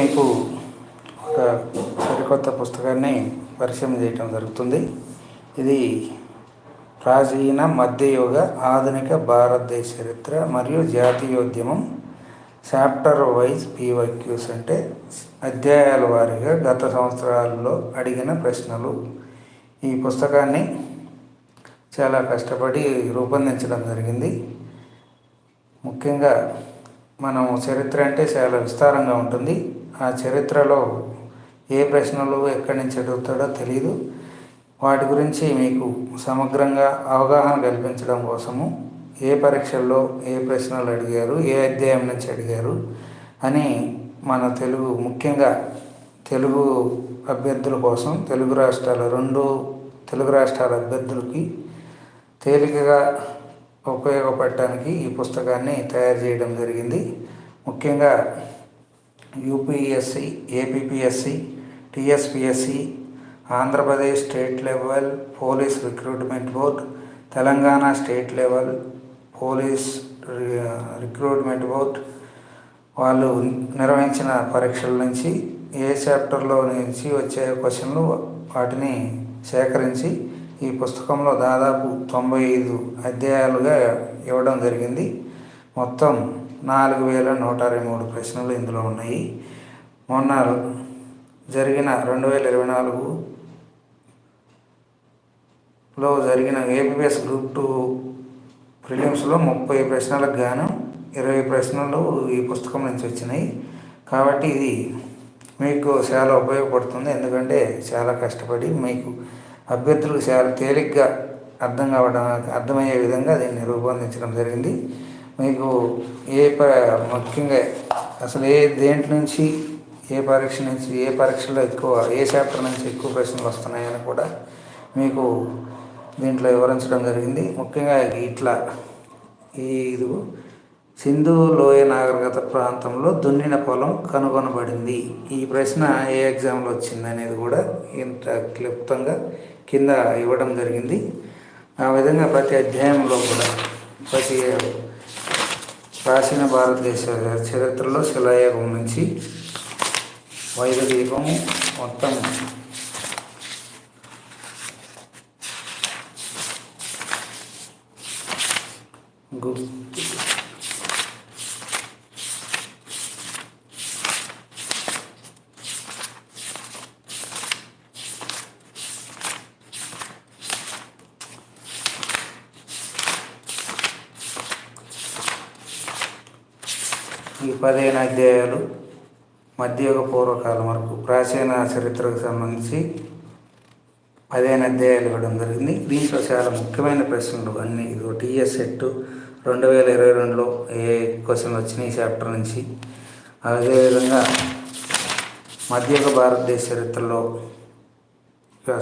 మీకు ఒక సరికొత్త పుస్తకాన్ని పరిచయం చేయటం జరుగుతుంది. ఇది ప్రాచీన మధ్యయుగ ఆధునిక భారతదేశ చరిత్ర మరియు జాతీయోద్యమం. చాప్టర్ వైజ్ పీవైక్యూస్ అంటే అధ్యాయాల వారీగా గత సంవత్సరాల్లో అడిగిన ప్రశ్నలు. ఈ పుస్తకాన్ని చాలా కష్టపడి రూపొందించడం జరిగింది. ముఖ్యంగా మనం చరిత్ర అంటే చాలా విస్తారంగా ఉంటుంది. ఆ చరిత్రలో ఏ ప్రశ్నలు ఎక్కడి నుంచి అడుగుతాడో తెలియదు వాటి గురించి మీకు సమగ్రంగా అవగాహన కల్పించడం కోసము ఏ పరీక్షల్లో ఏ ప్రశ్నలు అడిగారు ఏ అధ్యాయం నుంచి అడిగారు అని మన తెలుగు ముఖ్యంగా తెలుగు అభ్యర్థుల కోసం తెలుగు రాష్ట్రాల రెండు తెలుగు రాష్ట్రాల అభ్యర్థులకి తేలికగా ఉపయోగపడటానికి ఈ పుస్తకాన్ని తయారు చేయడం జరిగింది. ముఖ్యంగా UPSC APPSC TSPSC Andhra Pradesh state level police recruitment board Telangana state level police recruitment board వాళ్ళు నిర్వహించిన పరీక్షల నుంచి ఏ చాప్టర్లో నుంచి వచ్చే క్వశ్చన్లు వాటిని సేకరించి ఈ పుస్తకంలో దాదాపు తొంభై ఐదు అధ్యాయాలుగా ఇవ్వడం జరిగింది. మొత్తం నాలుగు వేల నూట అరవై మూడు ప్రశ్నలు ఇందులో ఉన్నాయి. మొన్న జరిగిన రెండు వేల ఇరవై నాలుగులో జరిగిన ఏపీఎస్ గ్రూప్ టూ ప్రిలిమ్స్లో ముప్పై ప్రశ్నలకు గాను ఇరవై ప్రశ్నలు ఈ పుస్తకం నుంచి వచ్చినాయి. కాబట్టి ఇది మీకు చాలా ఉపయోగపడుతుంది. ఎందుకంటే చాలా కష్టపడి మీకు అభ్యర్థులకు చాలా తేలిగ్గా అర్థం కావడం అర్థమయ్యే విధంగా దీన్ని రూపొందించడం జరిగింది. మీకు ఏ ప ముఖ్యంగా అసలు ఏ దేంట్లో నుంచి ఏ పరీక్ష నుంచి ఏ పరీక్షలో ఎక్కువ ఏ చాప్టర్ నుంచి ఎక్కువ ప్రశ్నలు వస్తున్నాయని కూడా మీకు దీంట్లో వివరించడం జరిగింది. ముఖ్యంగా ఇట్లా ఈ ఇది సింధు లోయ నాగరికత ప్రాంతంలో దున్నిన పొలం కనుగొనబడింది. ఈ ప్రశ్న ఏ ఎగ్జామ్లో వచ్చింది అనేది కూడా ఇంత క్లుప్తంగా కింద ఇవ్వడం జరిగింది. ఆ విధంగా ప్రతి అధ్యాయంలో కూడా ప్రతి ప్రాచీన భారతదేశ చరిత్రలో శిలాయుగం నుంచి వైద్యదీపము మొత్తం. గుప్తు ఈ పదిహేను అధ్యాయాలు మధ్యయుగ పూర్వకాలం వరకు ప్రాచీన చరిత్రకు సంబంధించి పదిహేను అధ్యాయాలు ఇవ్వడం జరిగింది. దీంట్లో చాలా ముఖ్యమైన ప్రశ్నలు అన్నీ ఇది టీఎస్ సెట్ రెండు వేల ఇరవై రెండులో ఏ క్వశ్చన్లు వచ్చినాయి ఈ చాప్టర్ నుంచి. అదేవిధంగా మధ్యయుగ భారతదేశ చరిత్రలో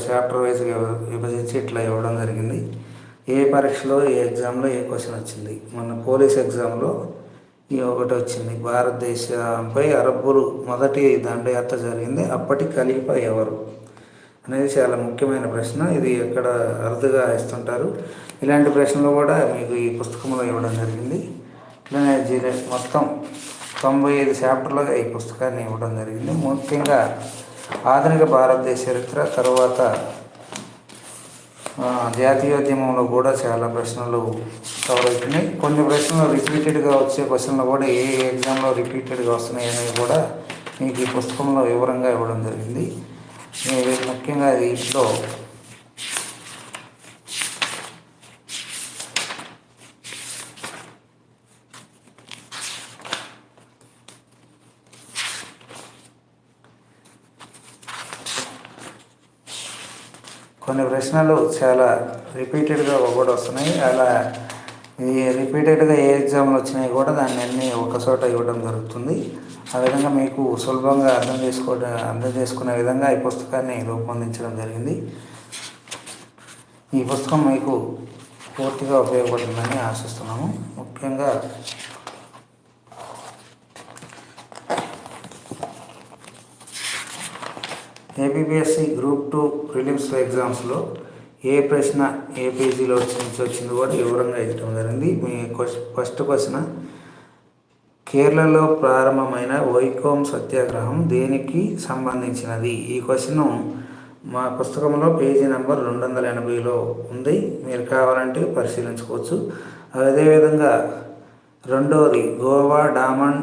చాప్టర్ వైజ్గా విభజించి ఇట్లా ఇవ్వడం జరిగింది. ఏ పరీక్షలో ఏ ఎగ్జామ్లో ఏ క్వశ్చన్ వచ్చింది? మన పోలీస్ ఎగ్జామ్లో ఒకటి వచ్చింది. భారతదేశంపై అరబ్బులు మొదటి దండయాత్ర జరిగింది. అప్పటి ఖలీఫా ఎవరు? అనేది చాలా ముఖ్యమైన ప్రశ్న. ఇది ఎక్కడ అరుదుగా ఇస్తుంటారు ఇలాంటి ప్రశ్నలు కూడా మీకు ఈ పుస్తకంలో ఇవ్వడం జరిగింది. ఇలానే జీరో మొత్తం తొంభై ఐదు చాప్టర్లుగా ఈ పుస్తకాన్ని ఇవ్వడం జరిగింది. ముఖ్యంగా ఆధునిక భారతదేశ చరిత్ర తర్వాత జాతీయోద్యమంలో కూడా చాలా ప్రశ్నలు కవర్ అవుతున్నాయి కొన్ని ప్రశ్నలు రిపీటెడ్గా వచ్చే క్వశ్చన్లు కూడా ఏ ఎగ్జామ్లో రిపీటెడ్గా వస్తున్నాయి అనేవి కూడా మీకు ఈ పుస్తకంలో వివరంగా ఇవ్వడం జరిగింది. ముఖ్యంగా దీంట్లో కొన్ని ప్రశ్నలు చాలా రిపీటెడ్గా కూడా వస్తున్నాయి. అలా ఈ రిపీటెడ్గా ఏ ఎగ్జామ్లు వచ్చినాయి కూడా దాన్ని అన్ని ఒక చోట ఇవ్వడం జరుగుతుంది. ఆ విధంగా మీకు సులభంగా అర్థం చేసుకోవడం అర్థం చేసుకునే విధంగా ఈ పుస్తకాన్ని రూపొందించడం జరిగింది. ఈ పుస్తకం మీకు పూర్తిగా ఉపయోగపడుతుందని ఆశిస్తున్నాము. ముఖ్యంగా ఏపీపీఎస్సి గ్రూప్ టూ ప్రిలిమ్స్ ఎగ్జామ్స్లో ఏ ప్రశ్న ఏ పేజీలో నుంచి వచ్చింది కూడా వివరంగా ఇవ్వడం జరిగింది. మీ ఫస్ట్ క్వశ్చన్ కేరళలో ప్రారంభమైన వైకోమ్ సత్యాగ్రహం దేనికి సంబంధించినది? ఈ క్వశ్చన్ మా పుస్తకంలో పేజీ నెంబర్ రెండు వందల ఎనభైలో ఉంది. మీరు కావాలంటే పరిశీలించుకోవచ్చు. అదేవిధంగా రెండవది గోవా డామన్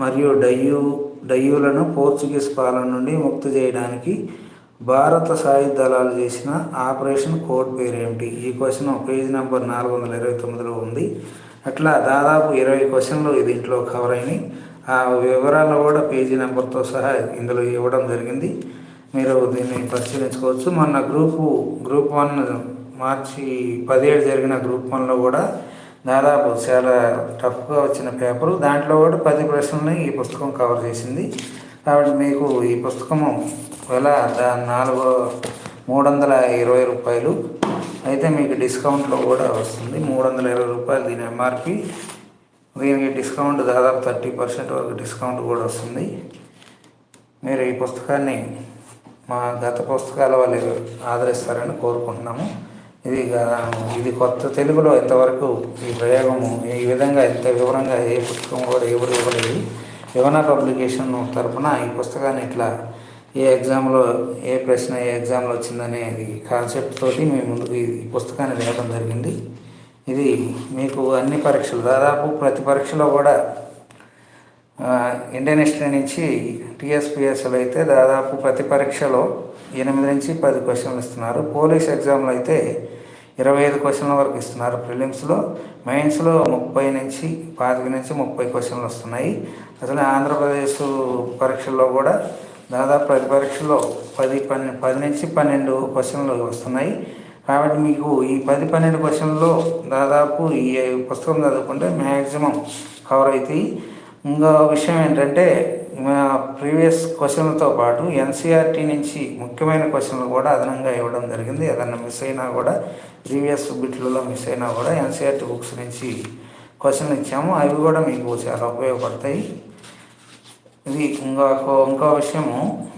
మరియు డయ్యూ డయ్యూలను పోర్చుగీస్ పాలన నుండి ముక్తి చేయడానికి భారత సాయుధ దళాలు చేసిన ఆపరేషన్ కోడ్ పేరు ఏమిటి ఈ క్వశ్చన్ పేజ్ నెంబర్ నాలుగు వందల ఇరవై తొమ్మిదిలో ఉంది. అట్లా దాదాపు ఇరవై క్వశ్చన్లు దీంట్లో కవర్ అయినాయి. ఆ వివరాలు కూడా పేజీ నెంబర్తో సహా ఇందులో ఇవ్వడం జరిగింది. మీరు దీన్ని పరిశీలించుకోవచ్చు. మొన్న గ్రూపు గ్రూప్ వన్ మార్చి పదిహేడు జరిగిన గ్రూప్ వన్లో కూడా దాదాపు చాలా టఫ్గా వచ్చిన పేపరు. దాంట్లో కూడా పది ప్రశ్నలని ఈ పుస్తకం కవర్ చేసింది. కాబట్టి మీకు ఈ పుస్తకము వేల దా నాలుగు మూడు వందల ఇరవై రూపాయలు. అయితే మీకు డిస్కౌంట్లో కూడా వస్తుంది. మూడు వందల ఇరవై రూపాయలు దీని ఎంఆర్పి. దీనికి డిస్కౌంట్ దాదాపు థర్టీ పర్సెంట్ వరకు డిస్కౌంట్ కూడా వస్తుంది. మీరు ఈ పుస్తకాన్ని మా గత పుస్తకాల వాళ్ళు ఆదరిస్తారని కోరుకుంటున్నాము. ఇది ఇది కొత్త తెలుగులో ఇంతవరకు ఈ ప్రయోగము ఈ విధంగా ఇంత వివరంగా ఏ పుస్తకం కూడా ఎవరు ఇవ్వలేదు. యువన పబ్లికేషన్ తరఫున ఈ పుస్తకాన్ని ఇట్లా ఏ ఎగ్జామ్లో ఏ ప్రశ్న ఏ ఎగ్జామ్లో వచ్చిందనే కాన్సెప్ట్ తోటి మేము ముందుకు ఈ పుస్తకాన్ని వేయడం జరిగింది. ఇది మీకు అన్ని పరీక్షలు దాదాపు ప్రతి పరీక్షలో కూడా ఇండియన్ హిస్టరీ నుంచి టీఎస్పిఎస్లో అయితే దాదాపు ప్రతి పరీక్షలో ఎనిమిది నుంచి పది క్వశ్చన్లు ఇస్తున్నారు. పోలీస్ ఎగ్జామ్లో అయితే ఇరవై ఐదు క్వశ్చన్ల వరకు ఇస్తున్నారు. ప్రిలిమ్స్లో మెయిన్స్లో ముప్పై నుంచి పాతిక నుంచి ముప్పై క్వశ్చన్లు వస్తున్నాయి. అసలు ఆంధ్రప్రదేశ్ పరీక్షల్లో కూడా దాదాపు ప్రతి పరీక్షలో పది పన్నె పది నుంచి పన్నెండు క్వశ్చన్లు వస్తున్నాయి. కాబట్టి మీకు ఈ పది పన్నెండు క్వశ్చన్లో దాదాపు ఈ పుస్తకం చదువుకుంటే మ్యాక్సిమం కవర్ అవుతాయి. ఇంకో విషయం ఏంటంటే మా ప్రీవియస్ క్వశ్చన్లతో పాటు ఎన్సీఆర్టీ నుంచి ముఖ్యమైన క్వశ్చన్లు కూడా అదనంగా ఇవ్వడం జరిగింది. ఏదన్నా మిస్ అయినా కూడా ప్రీవియస్ బిట్లలో మిస్ అయినా కూడా ఎన్సీఆర్టీ బుక్స్ నుంచి క్వశ్చన్లు ఇచ్చాము. అవి కూడా మీకు చాలా ఉపయోగపడతాయి. ఇది ఇంకొక ఇంకో విషయము.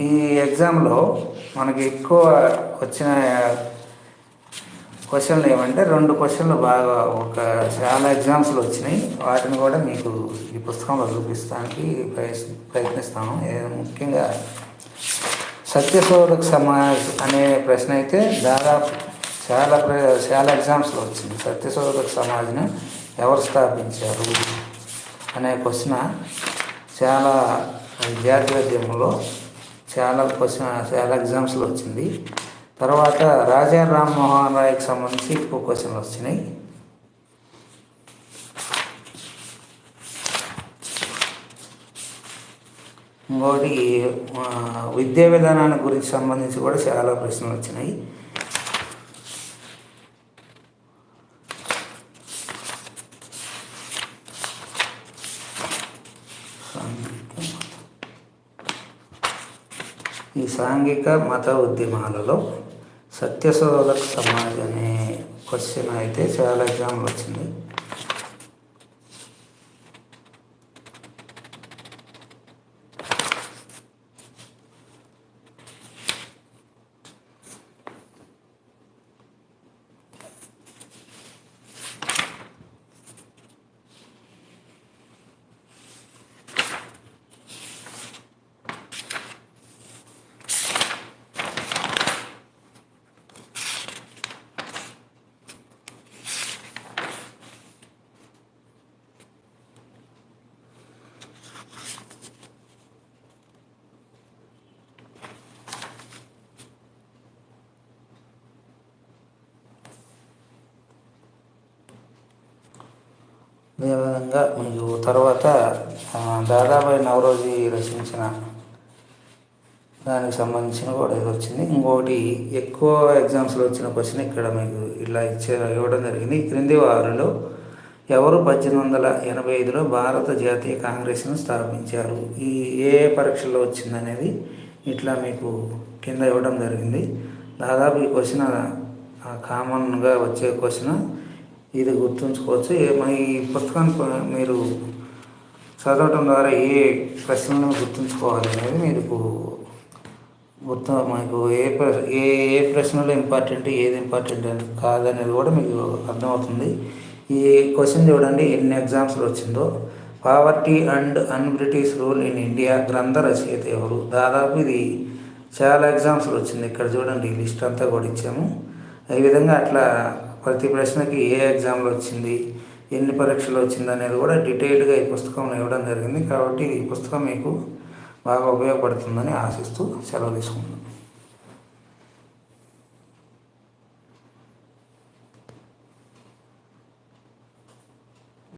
ఈ ఎగ్జామ్లో మనకి ఎక్కువ వచ్చిన క్వశ్చన్లు ఏమంటే రెండు క్వశ్చన్లు బాగా ఒక చాలా ఎగ్జామ్స్లో వచ్చినాయి. వాటిని కూడా మీకు ఈ పుస్తకంలో చూపిస్తానికి ప్రయత్నిస్తాను. ముఖ్యంగా సత్యశోధక సమాజ్ అనే ప్రశ్న అయితే దాదాపు చాలా చాలా ఎగ్జామ్స్లో వచ్చింది. సత్యశోధక సమాజ్ని ఎవరు స్థాపించారు అనే క్వశ్చన్ చాలా విద్యార్థి చాలా క్వశ్చన్ చాలా ఎగ్జామ్స్లో వచ్చింది. తర్వాత రాజా రామ్మోహన్ రాయ్కి సంబంధించి ఎక్కువ క్వశ్చన్లు వచ్చినాయి. ఇంకోటి విద్యా విధానానికి గురించి సంబంధించి కూడా చాలా ప్రశ్నలు వచ్చినాయి. ఈ సాంఘిక మత ఉద్యమాలలో సత్యశోధక సమాజ్ అనే క్వశ్చన్ అయితే చాలా ఎగ్జామ్లు వచ్చింది. అదేవిధంగా మీకు తర్వాత దాదాబాయి నవరోజీ రచించిన దానికి సంబంధించిన కూడా ఇది వచ్చింది. ఇంకొకటి ఎక్కువ ఎగ్జామ్స్లో వచ్చిన క్వశ్చన్ ఇక్కడ మీకు ఇలా ఇచ్చే ఇవ్వడం జరిగింది. క్రింది వారిలో ఎవరు పద్దెనిమిది వందల ఎనభై ఐదులో భారత జాతీయ కాంగ్రెస్ను స్థాపించారు? ఈ ఏ పరీక్షల్లో వచ్చిందనేది ఇట్లా మీకు కింద ఇవ్వడం జరిగింది. దాదాపు ఈ క్వశ్చన్ కామన్గా వచ్చే క్వశ్చన్ ఇది గుర్తుంచుకోవచ్చు. ఈ పుస్తకాన్ని మీరు చదవటం ద్వారా ఏ ప్రశ్నలను గుర్తుంచుకోవాలి అనేది మీకు గుర్తు మీకు ఏ ఏ ఏ ప్రశ్నలు ఇంపార్టెంట్ ఏది ఇంపార్టెంట్ కాదనేది కూడా మీకు అర్థమవుతుంది. ఈ క్వశ్చన్ చూడండి ఎన్ని ఎగ్జామ్స్లో వచ్చిందో. Poverty and un British rule in India గ్రంథ రచయిత ఎవరు? దాదాపు ఇది చాలా ఎగ్జామ్స్లో వచ్చింది. ఇక్కడ చూడండి ఈ లిస్ట్ అంతా కూడా ఇచ్చాము. ఈ విధంగా అట్లా ప్రతి ప్రశ్నకి ఏ ఎగ్జామ్లో వచ్చింది ఎన్ని పరీక్షలు వచ్చింది అనేది కూడా డీటెయిల్డ్గా ఈ పుస్తకం ఇవ్వడం జరిగింది. కాబట్టి ఈ పుస్తకం మీకు బాగా ఉపయోగపడుతుందని ఆశిస్తూ సెలవు తీసుకుంటున్నాను.